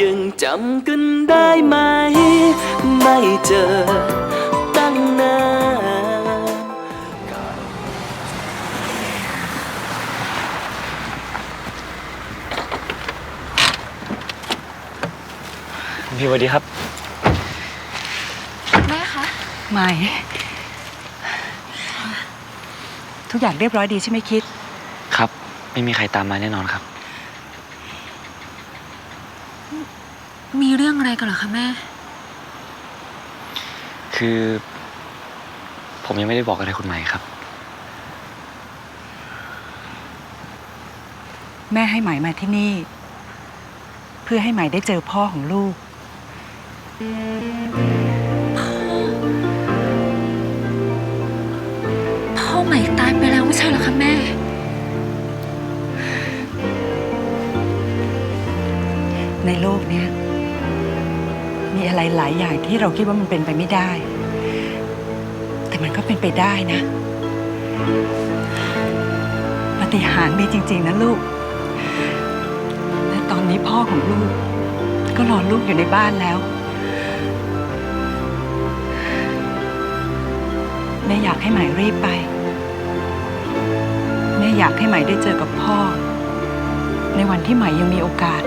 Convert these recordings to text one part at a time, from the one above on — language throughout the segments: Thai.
ยังจำกันได้ไหม ไม่เจอตั้งนานพี่สวัสดีครับ แม่คะไม่ ทุกอย่างเรียบร้อยดีใช่ไหมคิด ครับ ไม่มีใครตามมาแน่นอนครับ มีเรื่องอะไรกันเหรอคะแม่ คือ ผมยังไม่ได้บอกอะไรคุณใหม่ครับ แม่ให้ไหมมาที่นี่ เพื่อให้ไหมได้เจอพ่อของลูก พ่อใหม่ตายไปแล้วไม่ใช่เหรอคะแม่ ในโลกเนี้ย มีอะไรหลายอย่างที่เราคิดว่ามันเป็นไปไม่ได้ แต่มันก็เป็นไปได้นะ ปฏิหารย์มีจริง ๆ นะลูก และตอนนี้พ่อของลูก ก็รอลูกอยู่ในบ้านแล้ว แม่อยากให้หมรีบไป แม่อยากให้หมได้เจอกับพ่อ ในวันที่หมยังมีโอกาส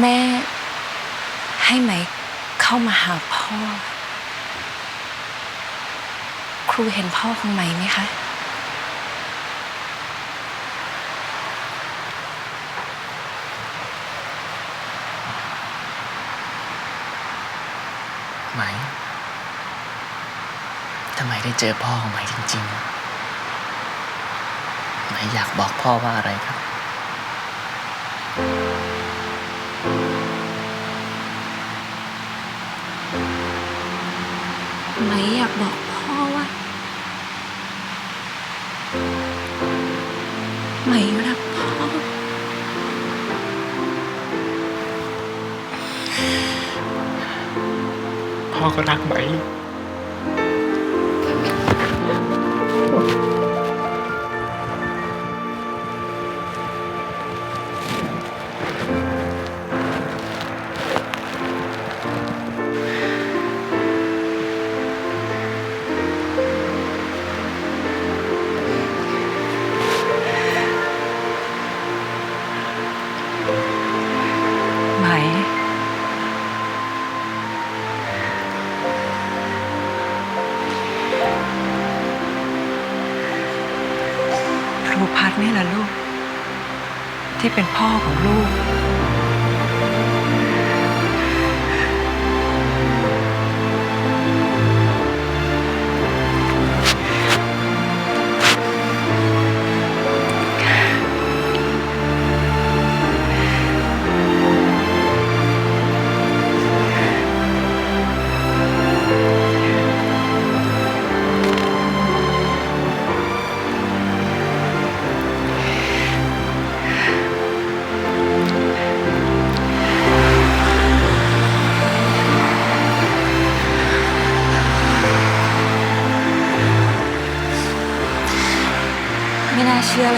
แม่ ให้ไหมเข้ามาหาพ่อ ครูเห็นพ่อของไหมไหมคะ ไหมทำไมได้เจอพ่อของไหมจริงๆ ไหมอยากบอกพ่อว่าอะไรครับ มอยากบอกพ่อว่าไหมรักพ่อ พ่อก็รักไหมไหม ที่เป็นพ่อของลูก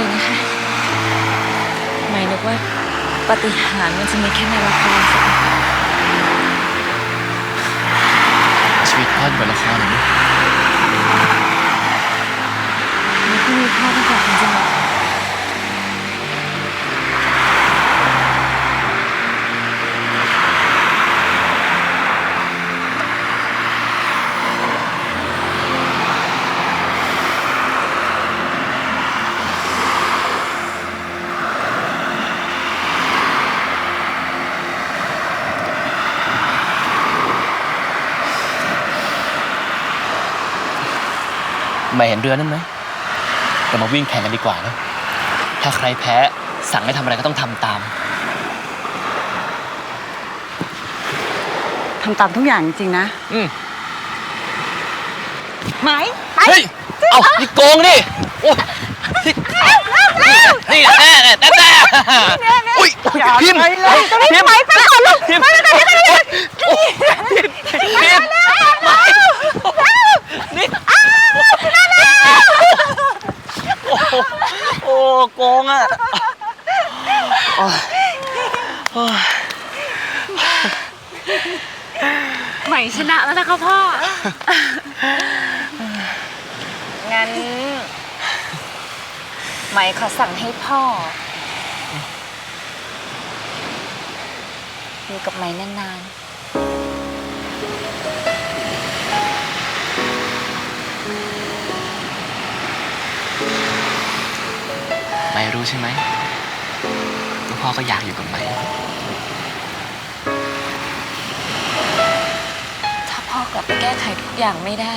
เลยนะคะ หมายนึกว่าปฏิหารมันจะมีแค่ในละครสัชีวิตพลาดกับละครหรือไม่มีพลาดกับจริงๆ เห็นเรือนั่นไหมเรามาวิ่งแข่งกันดีกว่านะ ถ้าใครแพ้สั่งให้ทำอะไรก็ต้องทำตาม ทำตามทุกอย่างจริงๆนะ อืมไหมเฮ้ย เอานี่โกงนี่โอ้ยนี่แน่แน่แน่แน่อุ้ยพิมพ์พิมพ์ไปก่อนลูกพิมพ์ไปก่อนพิมพ์พิมพ์นี่โอ้โหโอ้โกงอะ ใหม่ชนะแล้วนะคะพ่อ งั้นใหมขอสั่งให้พ่อ อยู่กับใหมนานไม่รู้ใช่ไหมว่าพ่อก็อยากอยู่กับไหม แก้ไขทุกอย่างไม่ได้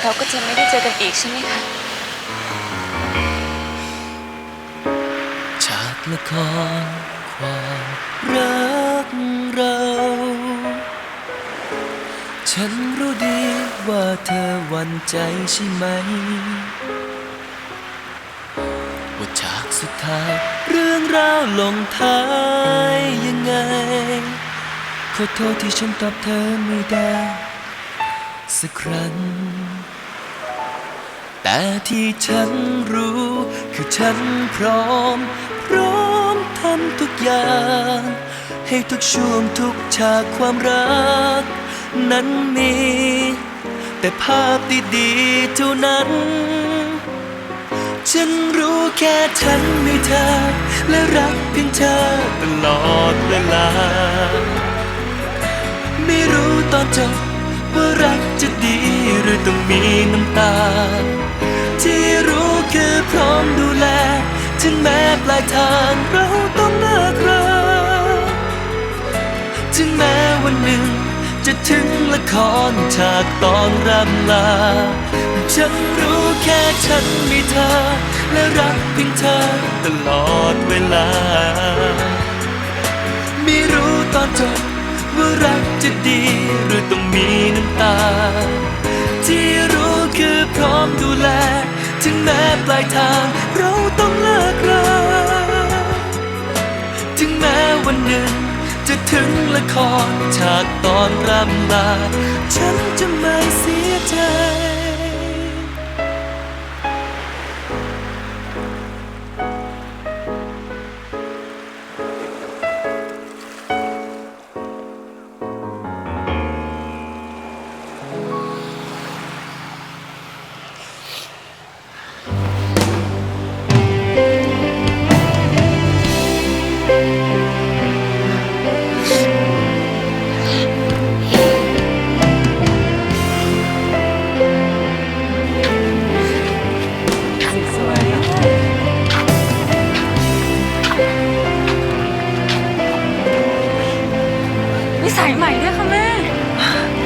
เราก็จะไม่ได้เจอกันอีกใช่ไหมคะจากละครความรักเรา ฉันรู้ดีว่าเธอหวั่นใจใช่ไหม ว่าจากสุดท้าย เรื่องราวลงท้ายยังไง ขอโทษที่ฉันตอบเธอไม่ได้ สักครั้ง แต่ที่ฉันรู้ คือฉันพร้อม พร้อมทำทุกอย่าง ให้ทุกช่วงทุกฉากความรัก นั้นมี แต่ภาพดีๆเท่านั้น ฉันรู้แค่ฉันมีเธอ และรักเพียงเธอตลอดเวลา ไม่รู้ตอนจบว่ารักจะดีหรือต้องมีน้ำตา ที่รู้คือพร้อมดูแล ถึงแม้ปลายทางเราต้องเลิกราถึงแม้วันหนึ่ง จะถึงละครฉากตอนรำลา ฉันรู้แค่ฉันมีเธอ และรักเพียงเธอตลอดเวลา ไม่รู้ตอนจบ ว่ารักจะดีหรือต้องมีน้ำตา ที่รู้คือพร้อมดูแล ถึงแม้ปลายทางเราต้องเลิกราถึงแม้วันหนึ่งจะถึงละครฉากตอนรำลา ฉันจะไม่เสียใจ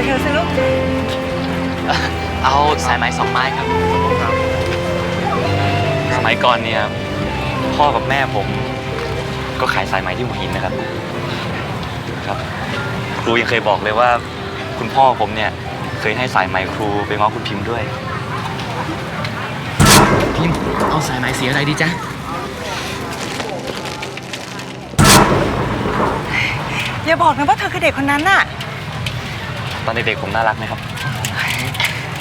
ไปเถอะสิลูกเอาสายไหมสองไม้ครับ สมัยก่อนเนี่ยพ่อกับแม่ผม ก็ขายสายไหมที่หัวหินนะครับ ครับ ครูยังเคยบอกเลยว่า คุณพ่อผมเนี่ยเคยให้สายไหมครูไปง้อคุณพิมพ์ด้วย พิมพ์เอาสายไหมสีอะไรดีจ๊ะอย่าบอกนะว่าเธอคือเด็กคนนั้นน่ะ ตอนเด็กๆผมน่ารักไหมครับ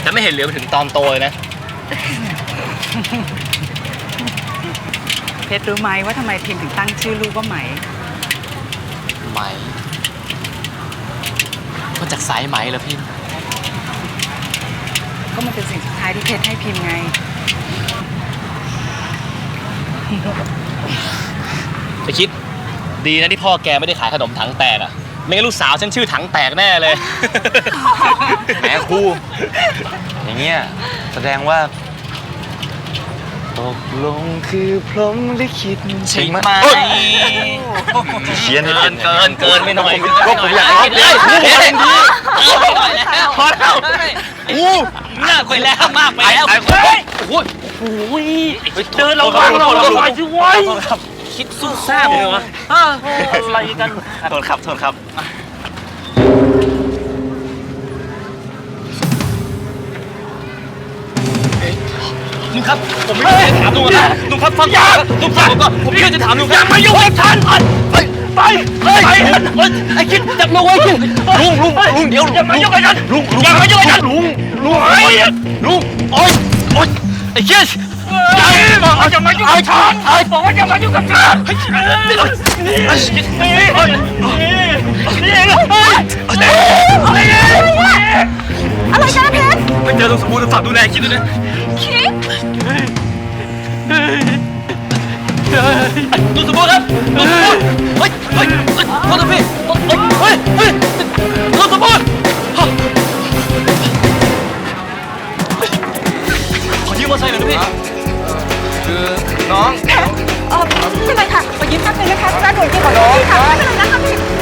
จะไม่เห็นเหลือไปถึงตอนโตเลยนะ เพชรรู้ไหมว่าทำไมพิมพ์ถึงตั้งชื่อลูกว่าไหม ไหมมาจากสายไหมเหรอพิมพ์ก็มันเป็นสิ่งสุดท้ายที่เพชรให้พิมพ์ไง ไปคิด ดีนะที่พ่อแกไม่ได้ขายขนมถังแตกอะ ไม่งั้นลูกสาวฉันชื่อถังแตกแน่เลย แหมครูอย่างเงี้ยแสดงว่าตกลงคือพรหมลิขิตใช่ไหม เอ้ย เขียนให้เกิเป็นนเกินเกินไปหน่อยก็ผมอยากร้องเพลงเกินไปหน่อยแล้วพอแล้วอู้มากไปแล้วมากไปแล้วเฮ้ยโอ้ยโอ้ยเดินระวังเราระวังสิเว้ยคิ ดซุ่มซ่ามเลยวะอะไรกันโทษครับโทษครับ ลุงครับ ผมไม่ได้ถามลุงนะลุงครับฟังยาลุงฟังผมก่อนผมไม่ได้จะถามลุงอย่ามายุ่งกับฉันไปไปไปไปไอ้คิดจับมือไว้คิดลุงลุงลุงเดี๋ยวอย่ามายุ่งกับฉันลุงอย่ามายุ่งกับฉันลุงลุงไอ้ลุงโอ๊ยโอ๊ยไอ้คิด อย่าอย่ามายุ่งกับฉันไอ้บอกว่าอย่ามายุ่งกับฉันนี่นี่นี่อะไรกันนะเพชรไปเจอลุงสมบูรณ์ฝากดูแลคิดด้วยนะคิดลุงสมบูรณ์ครับลุงสมบูรณ์เฮ้ยเฮ้ยเฮ้ยโทษนะพี่เฮ้ยเฮ้ยลุงสมบูรณ์ น้อง เออไม่เป็นไรค่ะขอยืมแป๊บนึงนะคะร้านด่วนจริงขอโทษค่ะไม่เป็นไรนะคะพี่